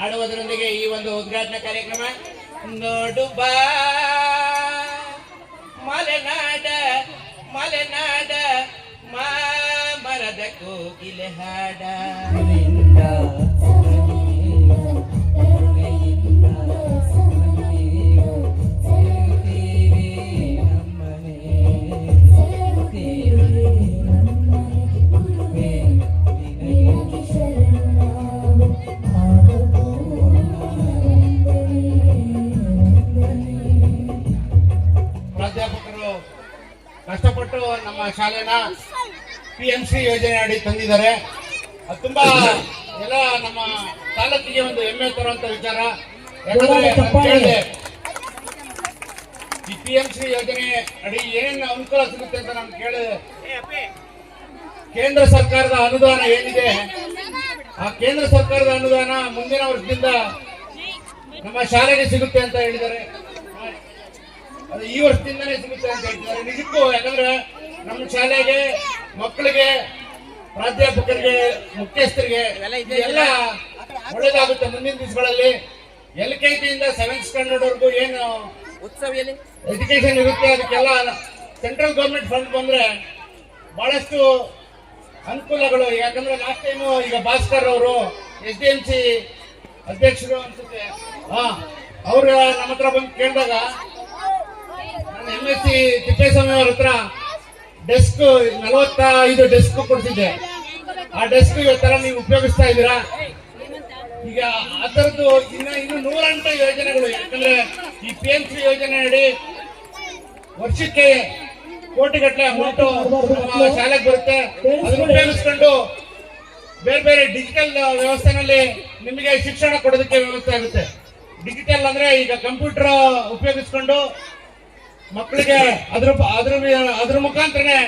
ಆಡುವುದರೊಂದಿಗೆ ಈ ಒಂದು ಉದ್ಘಾಟನಾ ಕಾರ್ಯಕ್ರಮ ನೋಡು ಬಾ ಮಲೆನಾಡ ಮಲೆನಾಡ ಮಾ ಮರದ ಕೋಗಿಲೆ ಹಾಡ. ಪ್ರಾಧ್ಯಾಪಕರು ಕಷ್ಟಪಟ್ಟು ನಮ್ಮ ಶಾಲೆನ ಪಿ ಎಂ ಸಿ ಯೋಜನೆ ಅಡಿ ತಂದಿದ್ದಾರೆ. ಅದು ತುಂಬಾ ಎಲ್ಲ ನಮ್ಮ ತಾಲೂಕಿಗೆ ಒಂದು ಹೆಮ್ಮೆ ತರುವಂತ ವಿಚಾರ. ಯಾಕಂದ್ರೆ ಈ ಪಿ ಎಂ ಸಿ ಯೋಜನೆ ಅಡಿ ಏನೇನು ಅನುಕೂಲ ಸಿಗುತ್ತೆ ಅಂತ ನಾನು ಕೇಳಿದೆ. ಕೇಂದ್ರ ಸರ್ಕಾರದ ಅನುದಾನ ಏನಿದೆ? ಆ ಕೇಂದ್ರ ಸರ್ಕಾರದ ಅನುದಾನ ಮುಂದಿನ ವರ್ಷದಿಂದ ನಮ್ಮ ಶಾಲೆಗೆ ಸಿಗುತ್ತೆ ಅಂತ ಹೇಳಿದ್ದಾರೆ. ಅದು ಈ ವರ್ಷದಿಂದನೇ ಸಿಗುತ್ತೆ ಅಂತ ಹೇಳ್ತಿದ್ದಾರೆ. ನಿಜಕ್ಕೂ ಯಾಕಂದ್ರೆ ನಮ್ಮ ಶಾಲೆಗೆ ಮಕ್ಕಳಿಗೆ ಪ್ರಾಧ್ಯಾಪಕರಿಗೆ ಮುಖ್ಯಸ್ಥರಿಗೆ ಎಲ್ಲ ಒಳ್ಳೇದಾಗುತ್ತೆ ಮುಂದಿನ ದಿವಸಗಳಲ್ಲಿ. ಎಲ್ ಕೆ ಜಿಯಿಂದ ಸೆವೆಂತ್ ಸ್ಟ್ಯಾಂಡರ್ಡ್ ವರೆಗೂ ಏನು ಎಜುಕೇಶನ್ ಇರುತ್ತೆ. ಅದಕ್ಕೆಲ್ಲ ಸೆಂಟ್ರಲ್ ಗೌರ್ಮೆಂಟ್ ಫಂಡ್ ಬಂದ್ರೆ ಬಹಳಷ್ಟು ಅನುಕೂಲಗಳು. ಯಾಕಂದ್ರೆ ಲಾಸ್ಟ್ ಟೈಮು ಈಗ ಭಾಸ್ಕರ್ ಅವರು ಎಸ್ ಡಿ ಎಂ ಸಿ ಅಧ್ಯಕ್ಷರು ಅನ್ಸುತ್ತೆ. ಹಾ ಅವ್ರು ನಮ್ಮ ಹತ್ರ ಬಂದು ಕೇಳಿದಾಗ ಎಂ ಎಸ್ ಸಿ ತಿಪ್ಪೇಸ್ವಾಮಿ ಅವ್ರ ಹತ್ರ ಡೆಸ್ಕ್ ನಲವತ್ತೈದು ಡೆಸ್ಕ್ ಕೊಡ್ತಿದ್ದೆ ಆ ಡೆಸ್ಕ್ ಇವತ್ತರ ನೀವು ಉಪಯೋಗಿಸ್ತಾ ಇದ್ದೀರಾ? ಈಗ ಆ ಥರದ್ದು ಇನ್ನ ಇನ್ನು ನೂರಂಟು ಯೋಜನೆಗಳು. ಯಾಕಂದ್ರೆ ಈ ಪಿ ಎಂ ಸಿ ಯೋಜನೆ ಅಡಿ ವರ್ಷಕ್ಕೆ ಕೋಟಿಗಟ್ಟಲೆ ಅಮೌಂಟ್ ಶಾಲೆಗೆ ಬರುತ್ತೆ. ಅದನ್ನು ಉಪಯೋಗಿಸ್ಕೊಂಡು ಬೇರೆ ಬೇರೆ ಡಿಜಿಟಲ್ ವ್ಯವಸ್ಥೆನಲ್ಲಿ ನಿಮಗೆ ಶಿಕ್ಷಣ ಕೊಡೋದಕ್ಕೆ ವ್ಯವಸ್ಥೆ ಆಗುತ್ತೆ. ಡಿಜಿಟಲ್ ಅಂದ್ರೆ ಈಗ ಕಂಪ್ಯೂಟರ್ ಉಪಯೋಗಿಸ್ಕೊಂಡು ಮಕ್ಕಳಿಗೆ ಅದ್ರ ಅದ್ರ ಅದ್ರ ಮುಖಾಂತರನೇ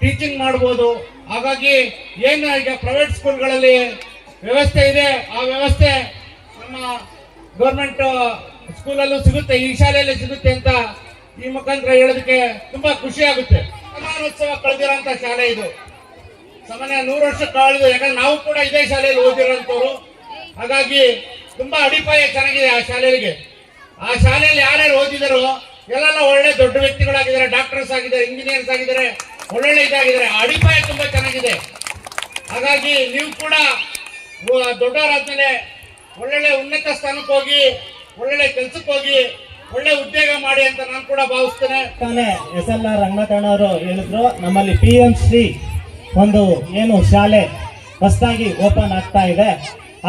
ಟೀಚಿಂಗ್ ಮಾಡ್ಬೋದು. ಹಾಗಾಗಿ ಏನು ಈಗ ಪ್ರೈವೇಟ್ ಸ್ಕೂಲ್ಗಳಲ್ಲಿ ವ್ಯವಸ್ಥೆ ಇದೆ, ಆ ವ್ಯವಸ್ಥೆ ನಮ್ಮ ಗೌರ್ಮೆಂಟ್ ಸ್ಕೂಲಲ್ಲೂ ಸಿಗುತ್ತೆ, ಈ ಶಾಲೆಯಲ್ಲಿ ಸಿಗುತ್ತೆ ಅಂತ ಈ ಮುಖಾಂತರ ಹೇಳೋದಕ್ಕೆ ತುಂಬಾ ಖುಷಿ ಆಗುತ್ತೆ. ಸಮಾನೋತ್ಸವ ಕಳೆದಿರೋಂಥ ಶಾಲೆ ಇದು. ಸಾಮಾನ್ಯ ನೂರು ವರ್ಷ ಕಳೆದು, ಯಾಕಂದ್ರೆ ನಾವು ಕೂಡ ಇದೇ ಶಾಲೆಯಲ್ಲಿ ಓದಿರೋಂಥವ್ರು. ಹಾಗಾಗಿ ತುಂಬಾ ಅಡಿಪಾಯ ಚೆನ್ನಾಗಿದೆ ಆ ಶಾಲೆಗೆ ಆ ಶಾಲೆಯಲ್ಲಿ ಯಾರ್ಯಾರು ಓದಿದಾರೋ ಎಲ್ಲೆಲ್ಲ ಒಳ್ಳೆ ದೊಡ್ಡ ವ್ಯಕ್ತಿಗಳಾಗಿದ್ದಾರೆ ಡಾಕ್ಟರ್ಸ್ ಆಗಿದ್ದಾರೆ ಇಂಜಿನಿಯರ್ಸ್ ಆಗಿದ್ದಾರೆ, ಒಳ್ಳೊಳ್ಳೆ ಇದಾಗಿದ್ದಾರೆ. ಅಡಿಪಾಯ ತುಂಬಾ ಚೆನ್ನಾಗಿದೆ. ಹಾಗಾಗಿ ನೀವು ಕೂಡ ದೊಡ್ಡವರಾದ್ಮೇಲೆ ಒಳ್ಳೊಳ್ಳೆ ಉನ್ನತ ಸ್ಥಾನಕ್ಕೆ ಹೋಗಿ, ಒಳ್ಳೊಳ್ಳೆ ಕೆಲ್ಸಕ್ಕೆ ಹೋಗಿ, ಒಳ್ಳೆ ಉದ್ಯೋಗ ಮಾಡಿ ಅಂತ ನಾನು ಕೂಡ ಭಾವಿಸ್ತೇನೆ. ತಾನೇ ಎಸ್ ಎಲ್ ಆರ್ ರಂಗನಾಥಣ್ಣವರು ಹೇಳಿದ್ರು, ನಮ್ಮಲ್ಲಿ ಪಿ ಎಂ ಶ್ರೀ ಒಂದು ಏನು ಶಾಲೆ ಹೊಸದಾಗಿ ಓಪನ್ ಆಗ್ತಾ ಇದೆ.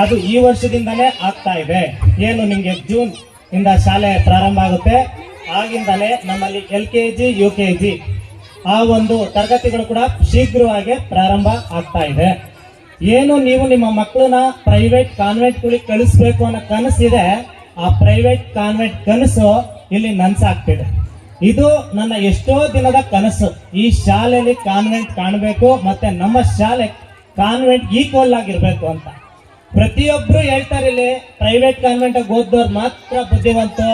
ಅದು ಈ ವರ್ಷದಿಂದಲೇ ಆಗ್ತಾ ಇದೆ. ಏನು ನಿಮಗೆ ಜೂನ್ ಇಂದ ಶಾಲೆ ಪ್ರಾರಂಭ ಆಗುತ್ತೆ. ಆಗಿಂದಲೇ ನಮ್ಮಲ್ಲಿ L K G, U K G ಆ ಒಂದು ತರಗತಿಗಳು ಕೂಡ ಶೀಘ್ರವಾಗಿ ಪ್ರಾರಂಭ ಆಗ್ತಾ ಇದೆ. ಏನು ನೀವು ನಿಮ್ಮ ಮಕ್ಕಳನ್ನ ಪ್ರೈವೇಟ್ ಕಾನ್ವೆಂಟ್ಗಳಿಗೆ ಕಳಿಸ್ಬೇಕು ಅನ್ನೋ ಕನಸಿದೆ ಆ ಪ್ರೈವೇಟ್ ಕಾನ್ವೆಂಟ್ ಕನಸು ಇಲ್ಲಿ ನನ್ಸಾಗ್ತಿದೆ. ಇದು ನನ್ನ ಎಷ್ಟೋ ದಿನದ ಕನಸು. ಈ ಶಾಲೆಯಲ್ಲಿ ಕಾನ್ವೆಂಟ್ ಕಾಣಬೇಕು, ಮತ್ತೆ ನಮ್ಮ ಶಾಲೆ ಕಾನ್ವೆಂಟ್ ಈಕ್ವಲ್ ಆಗಿರ್ಬೇಕು ಅಂತ. ಪ್ರತಿಯೊಬ್ರು ಹೇಳ್ತಾರೆ ಇಲ್ಲಿ ಪ್ರೈವೇಟ್ ಕಾನ್ವೆಂಟ್ ಓದ್ದವ್ರು ಮಾತ್ರ ಬುದ್ಧಿವಂತು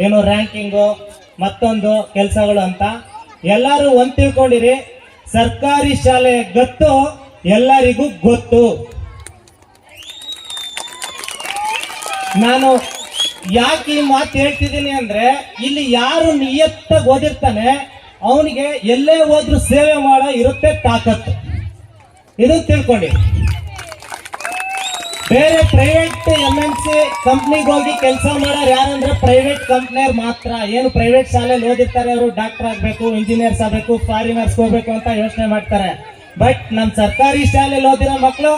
ಏನು ರ್ಯಾಂಕಿಂಗು ಮತ್ತೊಂದು ಕೆಲಸಗಳು ಅಂತ. ಎಲ್ಲರೂ ಒಂದ್ ತಿಳ್ಕೊಂಡಿರಿ, ಸರ್ಕಾರಿ ಶಾಲೆ ಗತ್ತು ಎಲ್ಲರಿಗೂ ಗೊತ್ತು. ನಾನು ಯಾಕೆ ಈ ಮಾತು ಹೇಳ್ತಿದ್ದೀನಿ ಅಂದ್ರೆ, ಇಲ್ಲಿ ಯಾರು ನಿಯತ್ತಾಗಿ ಓದಿರ್ತಾನೆ, ಅವನಿಗೆ ಎಲ್ಲೇ ಹೋದ್ರು ಸೇವೆ ಮಾಡೋ ಇರುತ್ತೆ ತಾಕತ್ತು. ಇದು ತಿಳ್ಕೊಳ್ಳಿ ಬೇರೆ ಪ್ರೈವೇಟ್ ಎಂ ಎನ್ ಸಿ ಕಂಪ್ನಿಗೆ ಹೋಗಿ ಕೆಲಸ ಮಾಡೋರು ಯಾರಂದ್ರೆ ಪ್ರೈವೇಟ್ ಕಂಪ್ನಿಯವ್ರು ಮಾತ್ರ. ಏನು ಪ್ರೈವೇಟ್ ಶಾಲೆಯಲ್ಲಿ ಓದಿರ್ತಾರೆ ಅವರು ಡಾಕ್ಟರ್ ಆಗಬೇಕು ಇಂಜಿನಿಯರ್ಸ್ ಆಗಬೇಕು ಫಾರಿನರ್ಸ್ ಹೋಗ್ಬೇಕು ಅಂತ ಯೋಚನೆ ಮಾಡ್ತಾರೆ. ಬಟ್ ನಮ್ಮ ಸರ್ಕಾರಿ ಶಾಲೆಯಲ್ಲಿ ಓದಿರೋ ಮಕ್ಕಳು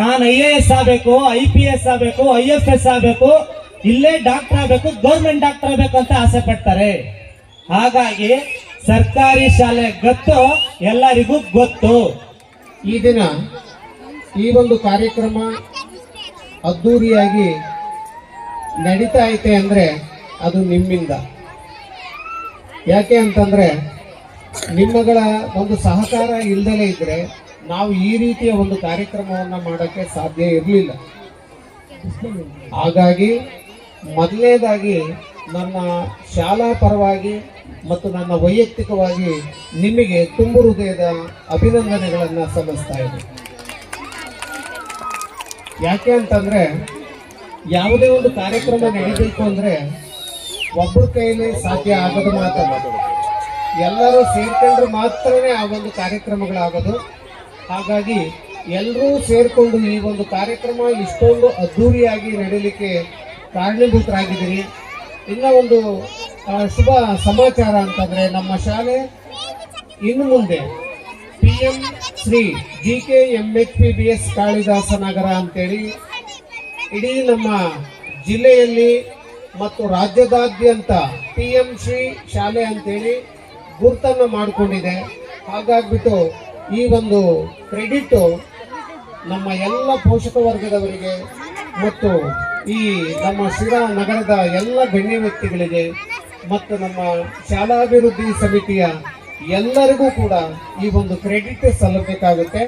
ನಾನು ಐ ಎ ಎಸ್ ಆಗಬೇಕು, ಐ ಪಿ ಎಸ್ ಆಗಬೇಕು, ಐ ಎಫ್ ಎಸ್ ಆಗಬೇಕು, ಇಲ್ಲೇ ಡಾಕ್ಟರ್ ಆಗಬೇಕು ಗೌರ್ಮೆಂಟ್ ಡಾಕ್ಟರ್ ಆಗಬೇಕು ಅಂತ ಆಸೆ ಪಡ್ತಾರೆ. ಹಾಗಾಗಿ ಸರ್ಕಾರಿ ಶಾಲೆ ಗೊತ್ತು ಎಲ್ಲರಿಗೂ ಗೊತ್ತು. ಈ ದಿನ ಈ ಒಂದು ಕಾರ್ಯಕ್ರಮ ಅದ್ದೂರಿಯಾಗಿ ನಡೀತಾ ಐತೆ ಅಂದರೆ ಅದು ನಿಮ್ಮಿಂದ. ಯಾಕೆ ಅಂತಂದರೆ ನಿಮ್ಮಗಳ ಒಂದು ಸಹಕಾರ ಇಲ್ಲದಲೇ ಇದ್ದರೆ ನಾವು ಈ ರೀತಿಯ ಒಂದು ಕಾರ್ಯಕ್ರಮವನ್ನು ಮಾಡೋಕ್ಕೆ ಸಾಧ್ಯ ಇರಲಿಲ್ಲ. ಹಾಗಾಗಿ ಮೊದಲನೇದಾಗಿ ನನ್ನ ಶಾಲಾ ಪರವಾಗಿ ಮತ್ತು ನನ್ನ ವೈಯಕ್ತಿಕವಾಗಿ ನಿಮಗೆ ತುಂಬು ಹೃದಯದ ಅಭಿನಂದನೆಗಳನ್ನು ಸಲ್ಲಿಸ್ತಾ ಇದ್ದೀನಿ. ಯಾಕೆ ಅಂತಂದ್ರೆ ಯಾವುದೇ ಒಂದು ಕಾರ್ಯಕ್ರಮ ನಡೀಬೇಕು ಅಂದ್ರೆ ಒಬ್ಬರ ಕೈಯಲ್ಲಿ ಸಾಧ್ಯ ಆಗೋದು ಮಾತ್ರ. ಎಲ್ಲರೂ ಸೇರ್ಕೊಂಡ್ರೆ ಮಾತ್ರನೇ ಆ ಒಂದು ಕಾರ್ಯಕ್ರಮಗಳಾಗೋದು. ಹಾಗಾಗಿ ಎಲ್ಲರೂ ಸೇರಿಕೊಂಡು ಈ ಒಂದು ಕಾರ್ಯಕ್ರಮ ಇಷ್ಟೊಂದು ಅದ್ಧೂರಿಯಾಗಿ ನಡೀಲಿಕ್ಕೆ ಕಾರಣೀಭೂತರಾಗಿದ್ದೀರಿ. ಇನ್ನ ಒಂದು ಶುಭ ಸಮಾಚಾರ ಅಂತಂದ್ರೆ ನಮ್ಮ ಶಾಲೆ ಇನ್ನು ಮುಂದೆ P M Shri G K M H P B S Kalidasa Nagar ಅಂತೇಳಿ ಇಡೀ ನಮ್ಮ ಜಿಲ್ಲೆಯಲ್ಲಿ ಮತ್ತು ರಾಜ್ಯದಾದ್ಯಂತ ಪಿ ಎಂ ಶ್ರೀ ಶಾಲೆ ಅಂತೇಳಿ ಗುರುತನ್ನು ಮಾಡಿಕೊಂಡಿದೆ. ಹಾಗಾಗ್ಬಿಟ್ಟು ಈ ಒಂದು ಕ್ರೆಡಿಟ್ ನಮ್ಮ ಎಲ್ಲ ಪೋಷಕ ವರ್ಗದವರಿಗೆ ಮತ್ತು ಈ ನಮ್ಮ ಶಿರಾ ನಗರದ ಎಲ್ಲ ಗಣ್ಯ ವ್ಯಕ್ತಿಗಳಿಗೆ ಮತ್ತು ನಮ್ಮ ಶಾಲಾಭಿವೃದ್ಧಿ ಸಮಿತಿಯ ಎಲ್ಲರಿಗೂ ಕೂಡ ಈ ಒಂದು ಕ್ರೆಡಿಟ್ ಸಲ್ಲಬೇಕಾಗುತ್ತೆ.